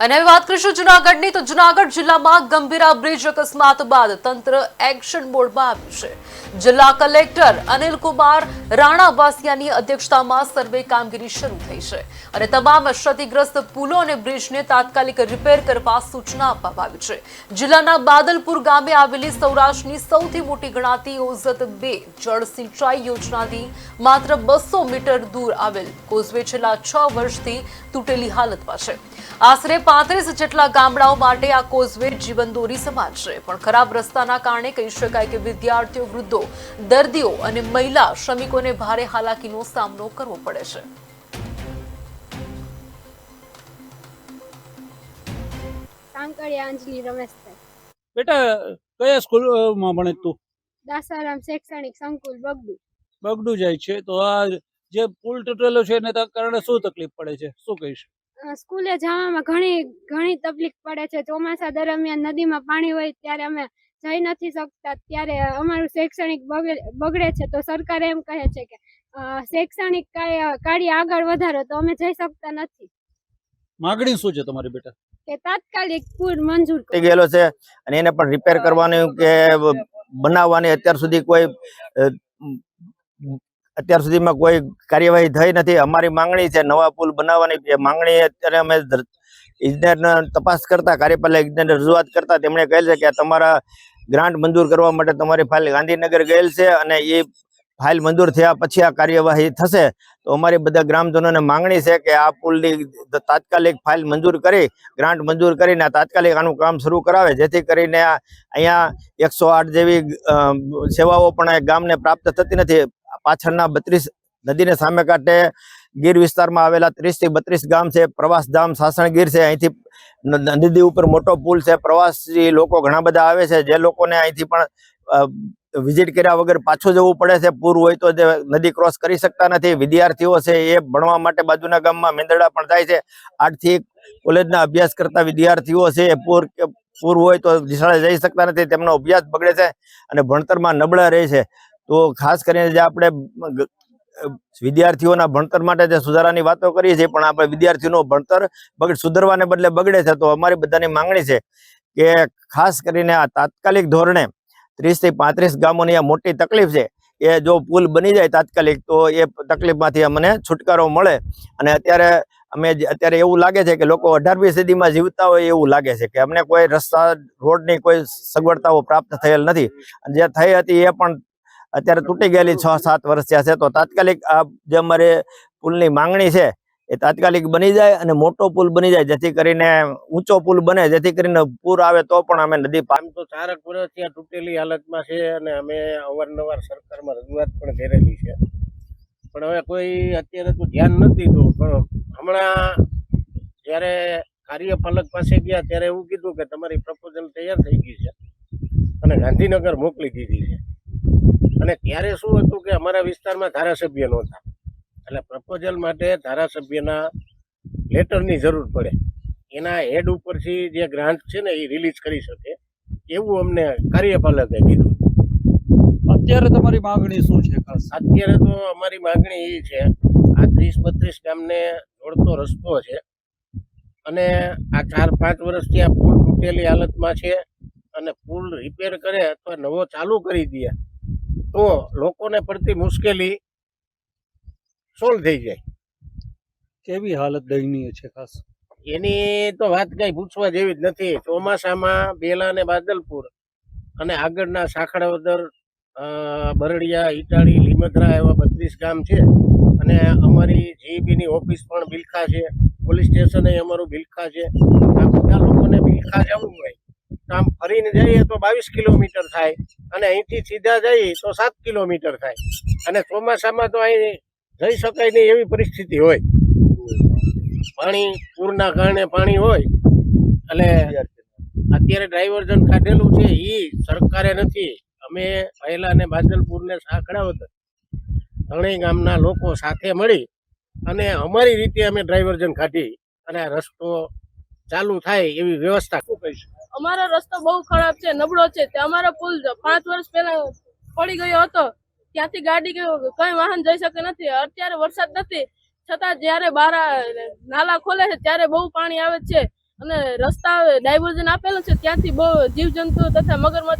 અને હવે વાત કરીશું જુનાગઢની. તો જુનાગઢ જિલ્લામાં ગંભીરા બ્રિજ અકસ્માત બાદ તંત્ર એક્શન મોડમાં આવ્યું છે. જિલ્લા કલેક્ટર અનિલ કુમાર રાણા વાસિયાની અધ્યક્ષતામાં સર્વે કામગીરી શરૂ થઈ છે અને તમામ ક્ષતિગ્રસ્ત પુલો અને બ્રિજને તાત્કાલિક રિપેર કરવા સૂચના આપવામાં આવી છે. જિલ્લાના બાદલપુર ગામે આવેલી સૌરાષ્ટ્રની સૌથી મોટી ગણાતી ઓઝત બે જળ સિંચાઈ યોજનાથી માત્ર બસો મીટર દૂર આવેલ. કોઝવે છેલ્લા છ વર્ષથી તૂટેલી હાલતમાં છે. આશરે પાંત્રીસ જેટલા ગામડાઓ માટે આ કોઝવે જીવનદોરી સમાન છે. પણ ખરાબ રસ્તાના કારણે કહી શકાય કે વિદ્યાર્થીઓ વૃદ્ધો દર્દીઓ અને મહિલા શ્રમિકોને ભારે હાલાકીનો સામનો કરવો પડે છે. કાંકરિયા અંજલિ રમેશભાઈ બેટા કયા સ્કૂલમાં ભણે તું? દાસારામ શૈક્ષણિક સંકુલ બગડુ. બગડું જાય છે. તો આ જે પુલ તૂટેલો છે એને કારણે શું તકલીફ પડે છે? શું કહીશ? સ્કૂલે જવામાં ઘણી ઘણી તકલીફ પડે છે. ચોમાસા દરમિયાન નદીમાં પાણી હોય ત્યારે અમે જઈ નથી શકતા. ત્યારે અમારું શૈક્ષણિક બગડે બગડે છે તો સરકાર એમ કહે છે કે અ, શૈક્ષણિક કાર્ય આગળ વધારો તો અમે જઈ શકતા નથી. માગણી શું છે તમારી બેટા? કે તાત્કાલિક પૂર મંજૂર થઈ ગયેલો છે અને એને પણ રિપેર કરવાનું કે બનાવવાની અત્યાર સુધી કોઈ અત્યાર સુધીમાં કોઈ કાર્યવાહી થઈ નથી. અમારી માંગણી છે નવા પુલ બનાવવાની. એ માંગણી અત્યારે અમે ઇજનેરને તપાસ કરતા, કાર્યપાલિકા ઇજનેરને રજૂઆત કરતા તેમણે કહેલ છે કે તમારા ગ્રાન્ટ મંજૂર કરવા માટે તમારી ફાઇલ ગાંધીનગર ગયેલ છે અને એ ફાઇલ મંજૂર થયા પછી આ કાર્યવાહી થશે. તો અમારી બધા ગ્રામજનોને માંગણી છે કે આ પુલની તાત્કાલિક ફાઇલ મંજૂર કરી, ગ્રાન્ટ મંજૂર કરીને તાત્કાલિક આનું કામ શરૂ કરાવે. જેથી કરીને અહીંયા એકસો જેવી સેવાઓ પણ ગામને પ્રાપ્ત થતી નથી. પાછળના બત્રીસ નદીને સામે કાંઠે ગીર વિસ્તારમાં આવેલા ત્રીસથી બત્રીસ ગામ છે પ્રવાસધામ સાસણગીર છે, અહીંથી ન- ન- નદી ઉપર મોટો પુલ છે, પ્રવાસી લોકો ઘણા બધા આવે છે, જે લોકોને અહીંથી પણ વિઝિટ કર્યા વગર પાછું જવું પડે છે, પૂર હોય તો નદી ક્રોસ કરી શકતા નથી, વિદ્યાર્થીઓ છે એ ભણવા માટે બાજુના ગામમાં મેંદરડા પણ જાય છે, આઠથી કોલેજના અભ્યાસ કરતા વિદ્યાર્થીઓ છે એ પૂર પૂર હોય તો નિશાળે જઈ શકતા નથી, તેમનો અભ્યાસ બગડે છે અને ભણતરમાં નબળા રહે છે. તો ખાસ કરીને જે આપણે વિદ્યાર્થીઓના ભણતર માટે જે સુધારાની વાતો કરીએ છીએ, પણ આપણે વિદ્યાર્થીઓનું ભણતર બગડ સુધરવાને બદલે બગડે છે, તો અમારી બધાની માંગણી છે કે ખાસ કરીને આ તાત્કાલિક ધોરણે ત્રીસથી પાંત્રીસ ગામોની આ મોટી તકલીફ છે એ જો પુલ બની જાય તાત્કાલિક, તો એ તકલીફમાંથી અમને છુટકારો મળે. અને અત્યારે અમે અત્યારે એવું લાગે છે કે લોકો અઢારમી સદીમાં જીવતા હોય એવું લાગે છે કે અમને કોઈ રસ્તા, રોડની કોઈ સગવડતાઓ પ્રાપ્ત થયેલ નથી. જે થઈ હતી એ પણ અત્યારે તૂટી ગયેલી છ, સાત વર્ષ થયા છે. તો તાત્કાલિક આ જે અમારે પુલની માંગણી છે, એ તાત્કાલિક બની જાય અને મોટો પુલ બની જાય, જેથી કરીને ઊંચો પુલ બને, જેથી કરીને પૂર આવે તો પણ અમે નદી પામ તો ચારક વર્ષ ત્યાં તૂટેલી હાલતમાં છે અને અમે અવારનવાર સરકારમાં રજૂઆત પણ કરેલી છે. પણ હવે કોઈ અત્યારે તો ધ્યાન નથી દીધું. પણ હમણાં જ્યારે કાર્યપાલક પાસે ગયા, ત્યારે એવું કીધું કે તમારી પ્રપોઝલ તૈયાર થઈ ગઈ છે અને ગાંધીનગર મોકલી દીધી છે. અને ત્યારે શું હતું કે અમારા વિસ્તારમાં ધારાસભ્ય નહોતા. એટલે પ્રપોઝલ માટે ધારાસભ્યના લેટરની જરૂર પડે. એના હેડ ઉપરથી જે ગ્રાન્ટ છે ને એ રિલીઝ કરી શકે. એવું અમને કાર્યપાલકે કીધું. અત્યારે તમારી માગણી શું છે ખાસ? અત્યારે તો અમારી માગણી એ છે આ ત્રીસ બત્રીસ ગામને જોડતો રસ્તો છે. અને આ ચાર પાંચ વર્ષથી આ પુલ તૂટેલી હાલતમાં છે. અને પુલ રિપેર કરે અથવા નવો ચાલુ કરી દે. તો લોકોને પડતી મુશ્કેલી સોલ્વ થઈ જાય. કેવી હાલત દયનીય છે ખાસ? એની તો વાત કઈ પૂછવા જેવી જ નથી. ચોમાસામાં બેલા ને બાદલપુર અને આગળના સાખડાવદર બરડિયા ઈટાળી લીમદ્રા એવા બત્રીસ ગામ છે. અને અમારી જીબીની ઓફિસ પણ બિલખા છે. પોલીસ સ્ટેશન અમારું બિલખા છે. આ બધા લોકોને બિલખા જવું હોય. તો આમ ફરીને જઈએ તો બાવીસ કિલોમીટર થાય. અને અહીંથી સીધા જઈએ તો સાત કિલોમીટર થાય. અને ચોમાસામાં તો અહીં જઈ શકાય નહીં એવી પરિસ્થિતિ હોય. પાણી, પૂરના કારણે પાણી હોય. એટલે અત્યારે ડાયવર્ઝન કાઢેલું છે એ સરકારે નથી. અમે પહેલા ને બાદલપુર ને સાંકળાવત ત્રણેય ગામના લોકો સાથે મળી અને અમારી રીતે અમે ડ્રાઈવર્ઝન કાઢી અને રસ્તો ચાલુ થાય એવી વ્યવસ્થા અમારો રસ્તો બહુ ખરાબ છે, નબળો છે. તે અમારો પુલ પાંચ વર્ષ પહેલા પડી ગયો હતો. ત્યાંથી ગાડી કઈ વાહન જઈ શકે નથી. અત્યારે વરસાદ નથી. છતાં જ્યારે બાર નાલા ખોલે છે, ત્યારે બહુ પાણી આવે છે અને રસ્તા ડાયવર્ઝન આપેલું છે. ત્યાંથી બહુ જીવજંતુ તથા મગરમચ્છ